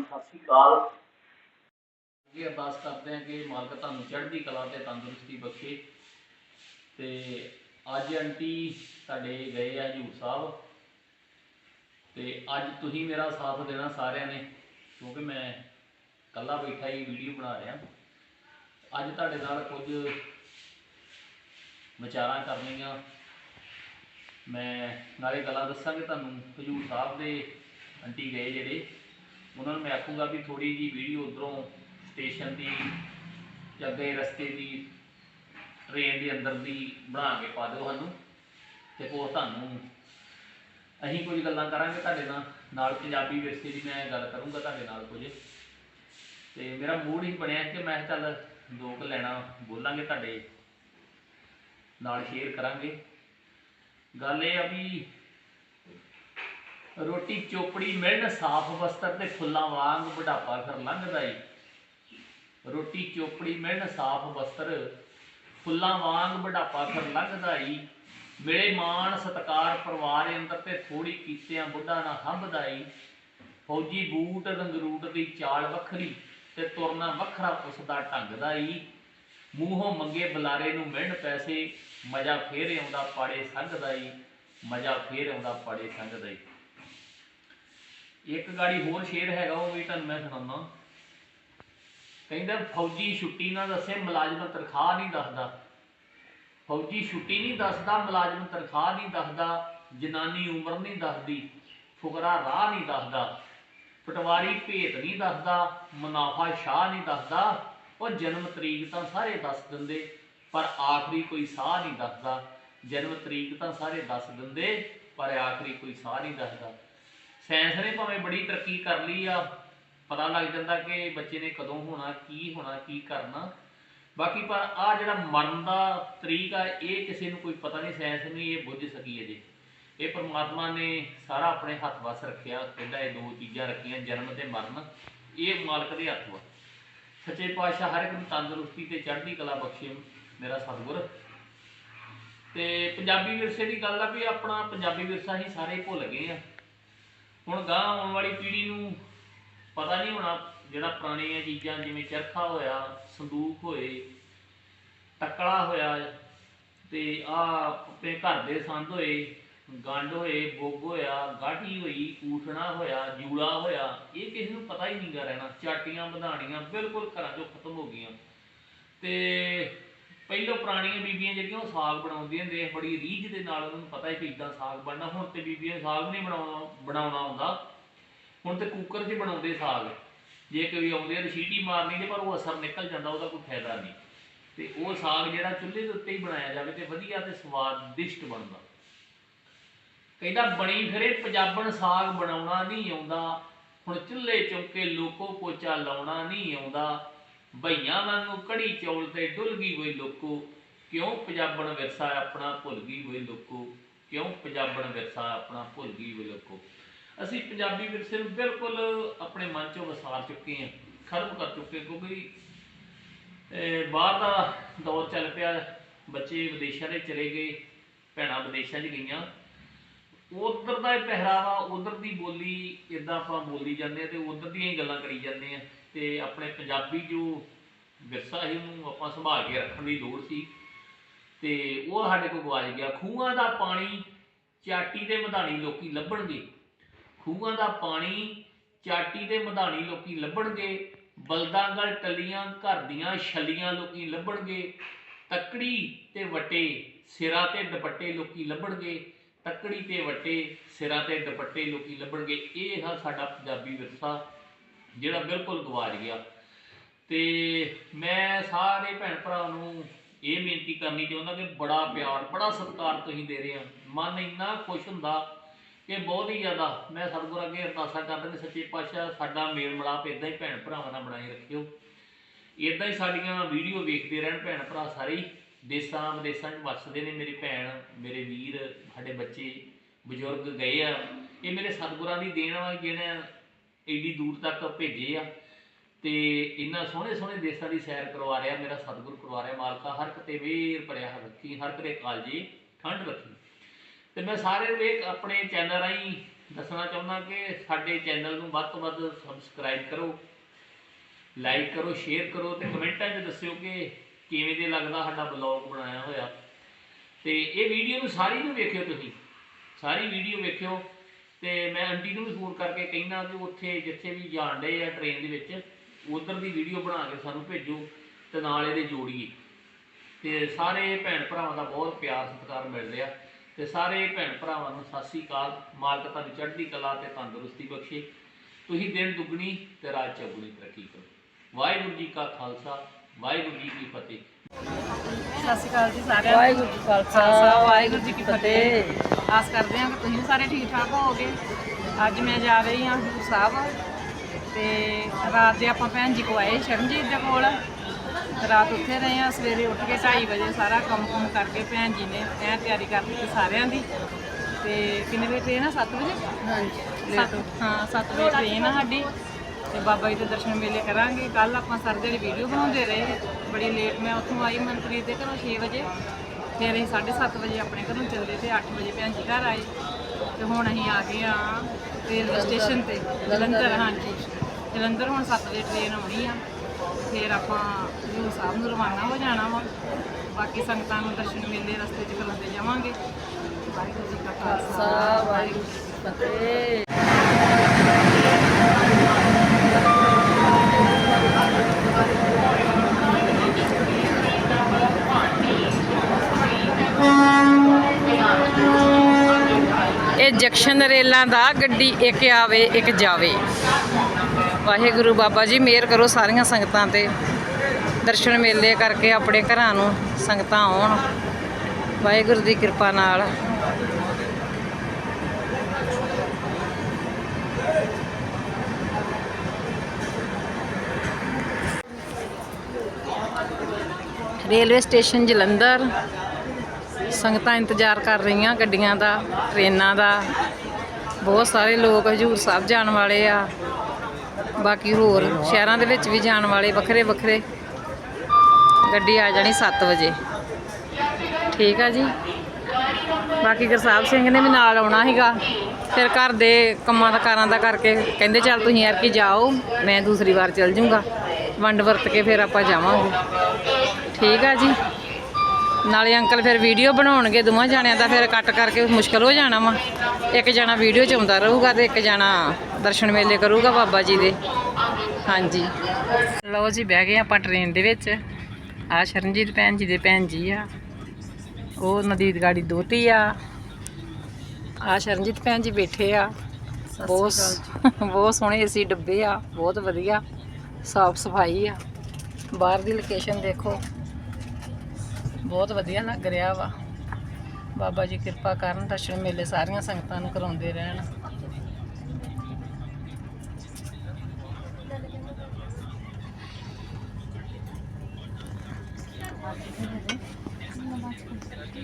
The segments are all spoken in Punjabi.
ਸਤਿ ਸ਼੍ਰੀ ਅਕਾਲ। ਇਹ ਅਰਦਾਸ ਕਰਦੇ ਹਾਂ ਕਿ ਮਾਲਕ ਤੁਹਾਨੂੰ ਚੜ੍ਹਦੀ ਕਲਾ ਤੇ ਤੰਦਰੁਸਤੀ ਬਖਸ਼ੇ। ਤੇ ਅੱਜ ਆਂਟੀ ਤੁਹਾਡੇ ਗਏ ਆ ਹਜੂਰ ਸਾਹਿਬ। ਤੇ ਅੱਜ ਤੁਸੀਂ ਮੇਰਾ ਸਾਥ ਦੇਣਾ ਸਾਰਿਆਂ ਨੇ, ਕਿਉਂਕਿ ਮੈਂ ਇਕੱਲਾ ਬੈਠਾ ਹੀ ਵੀਡੀਓ ਬਣਾ ਰਿਹਾ। ਅੱਜ ਤੁਹਾਡੇ ਨਾਲ ਕੁਝ ਵਿਚਾਰਾਂ ਕਰਨੀਆਂ। ਮੈਂ ਨਾਲੇ ਗੱਲਾਂ ਦੱਸਾਂਗੇ ਤੁਹਾਨੂੰ। ਹਜੂਰ ਸਾਹਿਬ ਦੇ ਆਂਟੀ ਗਏ ਜਿਹੜੇ। ਉਹਨਾਂ ਨੂੰ ਮੈਂ ਆਖੂੰਗਾ ਵੀ ਥੋੜੀ ਜੀ ਵੀਡੀਓ ਉਧਰੋਂ ਸਟੇਸ਼ਨ ਦੀ ਜਾਂ ਗਏ ਰਸਤੇ ਦੀ ਟ੍ਰੇਨ ਦੇ ਅੰਦਰ ਦੀ ਬਣਾ ਕੇ ਪਾ ਦਿਓ ਸਾਨੂੰ ਤੇ ਉਹ ਤੁਹਾਨੂੰ ਅਸੀਂ ਕੁਝ ਗੱਲਾਂ ਕਰਾਂਗੇ ਤੁਹਾਡੇ ਨਾਲ ਨਾਲ ਪੰਜਾਬੀ ਵਿਰਸੇ ਦੀ ਮੈਂ ਗੱਲ ਕਰੂੰਗਾ ਤੁਹਾਡੇ ਨਾਲ ਕੁਝ। ਤੇ ਮੇਰਾ ਮੂਡ ਹੀ ਬਣਿਆ ਕਿ ਮੈਂ ਚੱਲ ਦੋ ਕੁ ਲੈਣਾ ਬੋਲਾਂਗੇ ਤੁਹਾਡੇ ਨਾਲ ਸ਼ੇਅਰ ਕਰਾਂਗੇ। ਗੱਲ ਇਹ ਆ ਵੀ ਰੋਟੀ ਚੋਪੜੀ ਮਿਲਣ, ਸਾਫ਼ ਵਸਤਰ ਤੇ ਫੁੱਲਾਂ ਵਾਂਗ ਬੁਢਾਪਾ ਫਿਰ ਲੰਘਦਾ ਈ। ਰੋਟੀ ਚੋਪੜੀ ਮਿਲਣ, ਸਾਫ਼ ਵਸਤਰ ਫੁੱਲਾਂ ਵਾਂਗ ਬੁਢਾਪਾ ਫਿਰ ਲੰਘਦਾ ਈ। ਮਿਲੇ ਮਾਣ, ਸਤਕਾਰ ਪਰਿਵਾਰ ਅੰਦਰ ਤੇ ਥੋੜੀ ਕੀਤਿਆਂ ਬੁੱਢਾ ਨਾ ਹੰਭਦਾ ਈ। ਫੌਜੀ ਬੂਟ, ਰੰਗਰੂਟ ਦੀ ਚਾਲ ਵੱਖਰੀ ਤੇ ਤੁਰਨਾ ਵੱਖਰਾ ਉਸ ਢੰਗਦਾ ਈ। ਮੂੰਹੋਂ ਮੰਗੇ ਬੁਲਾਰੇ ਨੂੰ ਮਿਲਣ ਪੈਸੇ, ਮਜ਼ਾ ਫੇਰ ਆਉਂਦਾ ਪਾੜੇ ਸੰਗਦਾ ਈ। ਮਜ਼ਾ ਫੇਰ ਆਉਂਦਾ ਪਾੜੇ ਸੰਗਦਾ ਈ। ਇੱਕ ਗਾੜੀ ਹੋਰ ਸ਼ੇਰ ਹੈਗਾ, ਉਹ ਵੀ ਤੁਹਾਨੂੰ ਮੈਂ ਸੁਣਾਉਣਾ। ਕਹਿੰਦਾ, ਫੌਜੀ ਛੁੱਟੀ ਨਾ ਦੱਸੇ, ਮੁਲਾਜ਼ਮ ਤਨਖਾਹ ਨਹੀਂ ਦੱਸਦਾ। ਫੌਜੀ ਛੁੱਟੀ ਨਹੀਂ ਦੱਸਦਾ, ਮੁਲਾਜ਼ਮ ਤਨਖਾਹ ਨਹੀਂ ਦੱਸਦਾ, ਜਨਾਨੀ ਉਮਰ ਨਹੀਂ ਦੱਸਦੀ, ਫੁਕਰਾ ਰਾਹ ਨਹੀਂ ਦੱਸਦਾ, ਪਟਵਾਰੀ ਭੇਤ ਨਹੀਂ ਦੱਸਦਾ, ਮੁਨਾਫਾ ਸ਼ਾਹ ਨਹੀਂ ਦੱਸਦਾ, ਉਹ ਜਨਮ ਤਰੀਕ ਤਾਂ ਸਾਰੇ ਦੱਸ ਦਿੰਦੇ, ਪਰ ਆਖਰੀ ਕੋਈ ਸਾਹ ਨਹੀਂ ਦੱਸਦਾ। ਜਨਮ ਤਰੀਕ ਤਾਂ ਸਾਰੇ ਦੱਸ ਦਿੰਦੇ, ਪਰ ਆਖਰੀ ਕੋਈ ਸਾਹ ਨਹੀਂ ਦੱਸਦਾ। ਸਾਇੰਸ ਨੇ ਭਾਵੇਂ ਬੜੀ ਤਰੱਕੀ ਕਰ ਲਈ ਆ, ਪਤਾ ਲੱਗ ਜਾਂਦਾ ਕਿ ਬੱਚੇ ਨੇ ਕਦੋਂ ਹੋਣਾ, ਕੀ ਹੋਣਾ, ਕੀ ਕਰਨਾ। ਬਾਕੀ ਪਰ ਆ ਜਿਹੜਾ ਮਰਨ ਦਾ ਤਰੀਕ ਆ, ਇਹ ਕਿਸੇ ਨੂੰ ਕੋਈ ਪਤਾ ਨਹੀਂ, ਸਾਇੰਸ ਨਹੀਂ ਇਹ ਬੁੱਝ ਸਕੀ ਅਜੇ। ਇਹ ਪਰਮਾਤਮਾ ਨੇ ਸਾਰਾ ਆਪਣੇ ਹੱਥ ਵਸ ਰੱਖਿਆ ਕਹਿੰਦਾ ਇਹ ਦੋ ਚੀਜ਼ਾਂ ਰੱਖੀਆਂ, ਜਨਮ ਤੇ ਮਰਨ। ਇਹ ਮਾਲਕ ਦੇ ਹੱਥ ਵਾ। ਸੱਚੇ ਪਾਤਸ਼ਾਹ ਹਰ ਇੱਕ ਨੂੰ ਤੰਦਰੁਸਤੀ ਤੇ ਚੜ੍ਹਦੀ ਕਲਾ ਬਖਸ਼ੇ ਮੇਰਾ ਸਤਿਗੁਰ। ਤੇ ਪੰਜਾਬੀ ਵਿਰਸੇ ਦੀ ਗੱਲ ਆ ਵੀ ਆਪਣਾ ਪੰਜਾਬੀ ਵਿਰਸਾ ਹੀ ਸਾਰੇ ਭੁੱਲ ਗਏ ਆ। ਹੁਣ ਗਾਂ ਆਉਣ ਵਾਲੀ ਪੀੜ੍ਹੀ ਨੂੰ ਪਤਾ ਨਹੀਂ ਹੋਣਾ ਜਿਹੜਾ ਪੁਰਾਣੀਆਂ ਚੀਜ਼ਾਂ, ਜਿਵੇਂ ਚਰਖਾ ਹੋਇਆ, ਸੰਦੂਕ ਹੋਏ, ਟੱਕਲਾ ਹੋਇਆ ਤੇ ਆ ਆਪਣੇ ਘਰ ਦੇ ਸੰਦ ਹੋਏ ਗੰਡ ਹੋਏ, ਬੁੱਗ ਹੋਇਆ ਗਾਠੀ ਹੋਈ, ਊਠਣਾ ਹੋਇਆ ਜੂਲਾ ਹੋਇਆ, ਇਹ ਕਿਸੇ ਨੂੰ ਪਤਾ ਹੀ ਨਹੀਂਗਾ ਰਹਿਣਾ। ਚਾਟੀਆਂ ਵਧਾਣੀਆਂ ਬਿਲਕੁਲ ਘਰਾਂ ਚੋਂ ਖਤਮ ਹੋ ਗਈਆਂ। ਤੇ ਪਹਿਲਾਂ ਪੁਰਾਣੀਆਂ ਬੀਬੀਆਂ ਜਿਹੜੀਆਂ ਉਹ ਸਾਗ ਬਣਾਉਂਦੀਆਂ ਹੁੰਦੇ ਬੜੀ ਰੀਝ ਦੇ ਨਾਲ ਉਹਨਾਂ ਨੂੰ ਪਤਾ ਹੈ ਕਿ ਇਦਾਂ ਸਾਗ ਬਣਨਾ। ਹੁਣ ਤੇ ਬੀਬੀਆਂ ਸਾਗ ਨਹੀਂ ਬਣਾਉਣਾ ਬਣਾਉਣਾ ਆਉਂਦਾ ਹੁਣ ਤੇ ਕੁੱਕਰ 'ਚ ਬਣਾਉਂਦੇ ਸਾਗ। ਜੇ ਕੋਈ ਆਉਂਦੇ ਆ ਤਾਂ ਸੀਟੀ ਮਾਰਨੀ ਤੇ ਪਰ ਉਹ ਅਸਰ ਨਿਕਲ ਜਾਂਦਾ, ਉਹਦਾ ਕੋਈ ਫਾਇਦਾ ਨਹੀਂ। ਤੇ ਉਹ ਸਾਗ ਜਿਹੜਾ ਚੁੱਲ੍ਹੇ ਦੇ ਉੱਤੇ ਹੀ ਬਣਾਇਆ ਜਾਵੇ ਤੇ ਵਧੀਆ ਤੇ ਸਵਾਦਿਸ਼ਟ ਬਣਦਾ। ਕਹਿੰਦਾ ਬਣੀ ਫਿਰੇ ਪੰਜਾਬਣ ਸਾਗ ਬਣਾਉਣਾ ਨਹੀਂ ਆਉਂਦਾ, ਹੁਣ ਚੁੱਲ੍ਹੇ ਚੌਕੇ ਲੋਕੋ ਪੋਚਾ ਲਾਉਣਾ ਨਹੀਂ ਆਉਂਦਾ। ਭਈਆਂ ਵਾਂਗੂ ਕੜੀ ਚੌਲ ਤੇ ਡੁੱਲ ਗਈ ਹੋਈ ਲੋਕੋ, ਕਿਉਂ ਪੰਜਾਬਣ ਵਿਰਸਾ ਆਪਣਾ ਭੁੱਲ ਗਈ ਹੋਈ ਲੋਕੋ, ਕਿਉਂ ਪੰਜਾਬਣ ਵਿਰਸਾ ਆਪਣਾ ਭੁੱਲ ਗਈ ਹੋਈ ਲੋਕੋ। ਅਸੀਂ ਪੰਜਾਬੀ ਵਿਰਸੇ ਨੂੰ ਬਿਲਕੁਲ ਆਪਣੇ ਮਨ ਚੋਂ ਵਸਾਰ ਚੁੱਕੇ ਹਾਂ, ਖਤਮ ਕਰ ਚੁੱਕੇ ਕਿਉਂਕਿ ਬਾਹਰ ਦਾ ਦੌਰ ਚੱਲ ਪਿਆ, ਬੱਚੇ ਵਿਦੇਸ਼ਾਂ ਦੇ ਚਲੇ ਗਏ, ਭੈਣਾਂ ਵਿਦੇਸ਼ਾਂ 'ਚ ਗਈਆਂ। ਉਧਰ ਦਾ ਇਹ ਪਹਿਰਾਵਾ, ਉਧਰ ਦੀ ਬੋਲੀ, ਇਦਾਂ ਆਪਾਂ ਬੋਲੀ ਜਾਂਦੇ ਆ ਤੇ ਉਧਰ ਦੀਆਂ ਹੀ ਗੱਲਾਂ ਕਰੀ ਜਾਂਦੇ ਆ ਤੇ ਆਪਣੇ ਪੰਜਾਬੀ ਜੋ ਵਿਰਸਾ ਸੀ ਉਹਨੂੰ ਆਪਾਂ ਸੰਭਾਲ ਕੇ ਰੱਖਣ ਦੀ ਲੋੜ ਸੀ। ਤੇ ਉਹ ਸਾਡੇ ਕੋਲ ਗਵਾਚ ਗਿਆ। ਖੂਹਾਂ ਦਾ ਪਾਣੀ ਚਾਟੀ ਤੇ ਮਧਾਣੀ ਲੋਕੀ ਲੱਭਣਗੇ। ਖੂਹਾਂ ਦਾ ਪਾਣੀ ਚਾਟੀ ਤੇ ਮਧਾਣੀ ਲੋਕੀ ਲੱਭਣਗੇ। ਬਲਦਾਂ ਬਲਦਾਂਗਲ ਟੱਲੀਆਂ, ਘਰ ਦੀਆਂ ਛੱਲੀਆਂ ਲੋਕੀ ਲੱਭਣਗੇ। ਤੱਕੜੀ ਤੇ ਵਟੇ ਸਿਰਾਂ ਤੇ ਦੁਪੱਟੇ ਲੋਕੀ ਲੱਭਣਗੇ। ਤੱਕੜੀ ਤੇ ਵਟੇ ਸਿਰਾਂ ਤੇ ਦੁਪੱਟੇ ਲੋਕੀ ਲੱਭਣਗੇ। ਇਹ ਹੈ ਸਾਡਾ ਪੰਜਾਬੀ ਵਿਰਸਾ। ਜਿਹੜਾ ਬਿਲਕੁਲ ਗਵਾਚ ਗਿਆ ਤੇ ਮੈਂ ਸਾਰੇ ਭੈਣ ਭਰਾ ਨੂੰ ਇਹ ਬੇਨਤੀ ਕਰਨੀ ਚਾਹੁੰਦਾ ਕਿ ਬੜਾ ਪਿਆਰ, ਬੜਾ ਸਤਿਕਾਰ ਤੁਸੀਂ ਦੇ ਰਹੇ ਆ ਮਨ ਇੰਨਾ ਖੁਸ਼ ਹੁੰਦਾ ਕਿ ਬਹੁਤ ਹੀ ਜ਼ਿਆਦਾ ਮੈਂ ਸਤਿਗੁਰ ਅੱਗੇ ਅਰਦਾਸਾਂ ਕਰਦਾ ਕਿ ਸੱਚੇ ਪਾਤਸ਼ਾਹ ਸਾਡਾ ਮੇਲ ਮਿਲਾਪ ਇਦਾਂ ਹੀ ਭੈਣ ਭਰਾਵਾਂ ਨਾਲ ਬਣਾਈ ਰੱਖਿਓ। ਇਦਾਂ ਹੀ ਸਾਡੀਆਂ ਵੀਡੀਓ ਵੇਖਦੇ ਰਹਿਣ ਭੈਣ ਭਰਾ ਸਾਰੇ ਦੇਸਾਂ ਵਿਦੇਸ਼ਾਂ 'ਚ ਵੱਸਦੇ ਨੇ ਮੇਰੀ ਭੈਣ, ਮੇਰੇ ਵੀਰ, ਸਾਡੇ ਬੱਚੇ, ਬਜ਼ੁਰਗ ਗਏ ਆ। ਇਹ ਮੇਰੇ ਸਤਿਗੁਰਾਂ ਦੀ ਦੇਣ ਵਾਲੀ ਜਿਹਨੇ ਏਡੀ ਦੂਰ ਤੱਕ ਭੇਜੇ ਆ। ਤੇ ਇੰਨਾ ਸੋਹਣੇ ਸੋਹਣੇ ਦੇਸਾਂ ਦੀ ਸੈਰ ਕਰਵਾ ਰਿਹਾ, ਮੇਰਾ ਸਤਿਗੁਰ ਕਰਵਾ ਰਿਹਾ ਮਾਲਕਾ, ਹਰ ਕਿਤੇ ਵੇਰ ਭਰਿਆ ਰੱਖੀ ਹਰ ਕਿਤੇ ਕਾਲਜੀ ਠੰਡ ਰੱਖੀ। ਤੇ ਮੈਂ ਸਾਰਿਆਂ ਨੂੰ ਇਹ ਆਪਣੇ ਚੈਨਲ ਰਾਹੀਂ ਦੱਸਣਾ ਚਾਹੁੰਦਾ ਕਿ ਸਾਡੇ ਚੈਨਲ ਨੂੰ ਵੱਧ ਤੋਂ ਵੱਧ ਸਬਸਕ੍ਰਾਈਬ ਕਰੋ ਲਾਈਕ ਕਰੋ ਸ਼ੇਅਰ ਕਰੋ ਤੇ ਕਮੈਂਟਾਂ 'ਚ ਦੱਸਿਓ ਕਿ ਕਿਵੇਂ ਦੇ ਲੱਗਦਾ ਸਾਡਾ ਬਲੌਗ ਬਣਾਇਆ ਹੋਇਆ। ਤੇ ਇਹ ਵੀਡੀਓ ਨੂੰ ਸਾਰੀ ਨੂੰ ਵੇਖਿਓ ਤੁਸੀਂ, ਸਾਰੀ ਵੀਡੀਓ ਵੇਖਿਓ। ਤੇ ਮੈਂ ਆਂਟੀ ਨੂੰ ਵੀ ਫੋਨ ਕਰਕੇ ਕਹਿਣਾ ਕਿ ਉੱਥੇ ਜਿੱਥੇ ਵੀ ਜਾਣ ਡੇ ਆ ਟ੍ਰੇਨ ਦੇ ਵਿੱਚ, ਉਧਰ ਦੀ ਵੀਡੀਓ ਬਣਾ ਕੇ ਸਾਨੂੰ ਭੇਜੋ ਤੇ ਨਾਲ ਇਹਦੇ ਜੋੜੀਏ। ਤੇ ਸਾਰੇ ਭੈਣ ਭਰਾਵਾਂ ਦਾ ਬਹੁਤ ਪਿਆਰ ਸਤਿਕਾਰ ਮਿਲ ਰਿਹਾ ਤੇ ਸਾਰੇ ਭੈਣ ਭਰਾਵਾਂ ਨੂੰ ਸਤਿ ਸ੍ਰੀ ਅਕਾਲ। ਮਾਲਕ ਤੁਹਾਨੂੰ ਚੜ੍ਹਦੀ ਕਲਾ ਤੇ ਤੰਦਰੁਸਤੀ ਬਖਸ਼ੇ। ਤੁਸੀਂ ਦਿਨ ਦੁੱਗਣੀ ਤੇ ਰਾਤ ਚੌਗੁਣੀ ਤਰੱਕੀ ਕਰੋ। ਵਾਹਿਗੁਰੂ ਜੀ ਕਾ ਖਾਲਸਾ, ਵਾਹਿਗੁਰੂ ਜੀ ਕੀ ਫਤਿਹ। ਸਤਿ ਸ਼੍ਰੀ ਅਕਾਲ ਜੀ ਸਾਰਿਆਂ ਨੂੰ। ਵਾਹਿਗੁਰੂ ਜੀ ਕਾ ਖਾਲਸਾ ਵਾਹਿਗੁਰੂ ਜੀ ਕੀ ਫਤਿਹ। ਆਸ ਕਰਦੇ ਹਾਂ ਕਿ ਤੁਸੀਂ ਵੀ ਸਾਰੇ ਠੀਕ ਠਾਕ ਹੋਵੋਗੇ। ਅੱਜ ਮੈਂ ਜਾ ਰਹੀ ਹਾਂ ਹਜ਼ੂਰ ਸਾਹਿਬ ਤੇ ਰਾਤ ਦੇ ਆਪਾਂ ਭੈਣ ਜੀ ਕੋ ਆਏ ਸ਼ਰਨਜੀਤ ਦੇ ਕੋਲ। ਰਾਤ ਉੱਥੇ ਰਹੇ ਹਾਂ ਸਵੇਰੇ ਉੱਠ ਕੇ 2:30 ਵਜੇ ਸਾਰਾ ਕੰਮ ਕੁਮ ਕਰਕੇ ਭੈਣ ਜੀ ਨੇ ਐ ਤਿਆਰੀ ਕਰ ਦਿੱਤੀ ਸਾਰਿਆਂ ਦੀ। ਤੇ ਕਿੰਨੇ ਵਜੇ ਟ੍ਰੇਨ ਆ? 7 ਵਜੇ? ਹਾਂਜੀ ਹਾਂ 7 ਵਜੇ ਟ੍ਰੇਨ ਆ ਸਾਡੀ। ਤੇ ਬਾਬਾ ਜੀ ਦੇ ਦਰਸ਼ਨ ਮੇਲੇ ਕਰਾਂਗੇ। ਕੱਲ ਆਪਾਂ ਸਰ ਜਿਹੜੀ ਵੀਡੀਓ ਬਣਾਉਂਦੇ ਰਹੇ। ਬੜੀ ਲੇਟ ਮੈਂ ਉੱਥੋਂ ਆਈ ਮਨਪ੍ਰੀਤ ਦੇ ਘਰੋਂ 6 ਵਜੇ। ਫਿਰ ਅਸੀਂ 7:30 ਵਜੇ ਆਪਣੇ ਘਰੋਂ ਚੱਲੇ ਤੇ 8 ਵਜੇ ਭੈਣ ਜੀ ਘਰ ਆਏ। ਤੇ ਹੁਣ ਅਸੀਂ ਆ ਗਏ ਆ ਰੇਲਵੇ ਸਟੇਸ਼ਨ ਤੇ, ਜਲੰਧਰ, ਹਾਂਜੀ। ਜਲੰਧਰ ਹੁਣ 7 ਵਜੇ ਟ੍ਰੇਨ ਆਉਣੀ ਆ। ਫਿਰ ਆਪਾਂ ਗੁਰੂ ਸਾਹਿਬ ਨੂੰ ਰਵਾਨਾ ਹੋ ਜਾਣਾ ਵਾ। ਬਾਕੀ ਸੰਗਤਾਂ ਨੂੰ ਦਰਸ਼ਨ ਮੇਲੇ ਰਸਤੇ 'ਚ ਕਰਾਉਂਦੇ ਜਾਵਾਂਗੇ। ਵਾਹਿਗੁਰੂ ਜੀ ਕਾ ਖਾਲਸਾ, ਵਾਹਿਗੁਰੂ ਜੀ ਕੀ ਫਤਿਹ। ਜੰਕਸ਼ਨ ਰੇਲਾਂ ਦਾ ਗੱਡੀ ਇੱਕ ਆਵੇ, ਇੱਕ ਜਾਵੇ। ਵਾਹਿਗੁਰੂ ਬਾਬਾ ਜੀ, ਮਿਹਰ ਕਰੋ ਸਾਰੀਆਂ ਸੰਗਤਾਂ ਤੇ। ਦਰਸ਼ਨ ਮੇਲੇ ਕਰਕੇ ਆਪਣੇ ਘਰਾਂ ਨੂੰ ਸੰਗਤਾਂ ਆਉਣ। ਵਾਹਿਗੁਰੂ ਦੀ ਕਿਰਪਾ ਨਾਲ। Railway station Jalandhar. ਸੰਗਤਾਂ ਇੰਤਜ਼ਾਰ ਕਰ ਰਹੀਆਂ ਗੱਡੀਆਂ ਦਾ, ਟ੍ਰੇਨਾਂ ਦਾ। ਬਹੁਤ ਸਾਰੇ ਲੋਕ ਹਜੂਰ ਸਾਹਿਬ ਜਾਣ ਵਾਲੇ ਆ। ਬਾਕੀ ਹੋਰ ਸ਼ਹਿਰਾਂ ਦੇ ਵਿੱਚ ਵੀ ਜਾਣ ਵਾਲੇ ਵੱਖਰੇ ਵੱਖਰੇ। ਗੱਡੀ ਆ ਜਾਣੀ 7 ਵਜੇ। ਠੀਕ ਆ ਜੀ। ਬਾਕੀ ਗੁਰਸਾਹਿਬ ਸਿੰਘ ਨੇ ਵੀ ਨਾਲ ਆਉਣਾ ਸੀਗਾ। ਫਿਰ ਘਰ ਦੇ ਕੰਮਾਂ ਦਾ ਕਾਰਾਂ ਦਾ ਕਰਕੇ ਕਹਿੰਦੇ ਚੱਲ ਤੁਸੀਂ ਯਾਰ ਕੀ ਜਾਓ, ਮੈਂ ਦੂਸਰੀ ਵਾਰ ਚੱਲ ਜੂੰਗਾ। ਵੰਡ ਵਰਤ ਕੇ ਫਿਰ ਆਪਾਂ ਜਾਵਾਂਗੇ। ਠੀਕ ਆ ਜੀ। ਨਾਲੇ ਅੰਕਲ ਫਿਰ ਵੀਡੀਓ ਬਣਾਉਣਗੇ ਦੋਵਾਂ ਜਾਣਿਆਂ ਦਾ ਫਿਰ ਕੱਟ ਕਰਕੇ ਮੁਸ਼ਕਲ ਹੋ ਜਾਣਾ ਵਾ। ਇੱਕ ਜਣਾ ਵੀਡੀਓ ਚ ਆਉਂਦਾ ਰਹੂਗਾ ਤੇ ਇੱਕ ਜਣਾ ਦਰਸ਼ਨ ਮੇਲੇ ਕਰੂਗਾ ਬਾਬਾ ਜੀ ਦੇ। ਹਾਂਜੀ। ਲਓ ਜੀ ਬਹਿ ਗਏ ਆਪਾਂ ਟ੍ਰੇਨ ਦੇ ਵਿੱਚ। ਆ ਸ਼ਰਨਜੀਤ ਭੈਣ ਜੀ ਦੇ ਭੈਣ ਜੀ ਆ। ਉਹ ਨਦੀਦ ਗਾੜੀ ਦੋਤੀ ਆ। ਆ ਸ਼ਰਨਜੀਤ ਭੈਣ ਜੀ ਬੈਠੇ ਆ। ਬਹੁਤ ਬਹੁਤ ਸੋਹਣੇ ਏਸੀ ਡੱਬੇ ਆ ਬਹੁਤ ਵਧੀਆ। ਸਾਫ਼ ਸਫ਼ਾਈ ਆ। ਬਾਹਰ ਦੀ ਲੋਕੇਸ਼ਨ ਦੇਖੋ। ਬਹੁਤ ਵਧੀਆ ਲੱਗ ਰਿਹਾ ਵਾ। ਬਾਬਾ ਜੀ ਕਿਰਪਾ ਕਰਨ ਦਰਸ਼ਨ ਮੇਲੇ ਸਾਰੀਆਂ ਸੰਗਤਾਂ ਨੂੰ ਕਰਾਉਂਦੇ ਰਹਿਣ।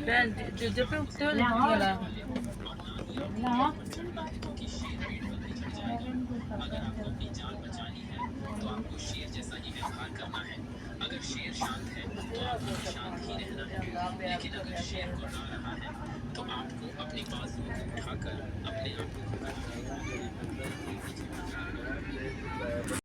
Ben dede pe ਬਚਾਣੀ ਹੈ तो आपको शेर जैसा ही व्यवहार करना है अगर शेर शांत है तो आपको शांत ही रहना है लेकिन अगर शेर गुर्रा रहा है तो आपको अपनी बाजू को उठाकर अपने आप को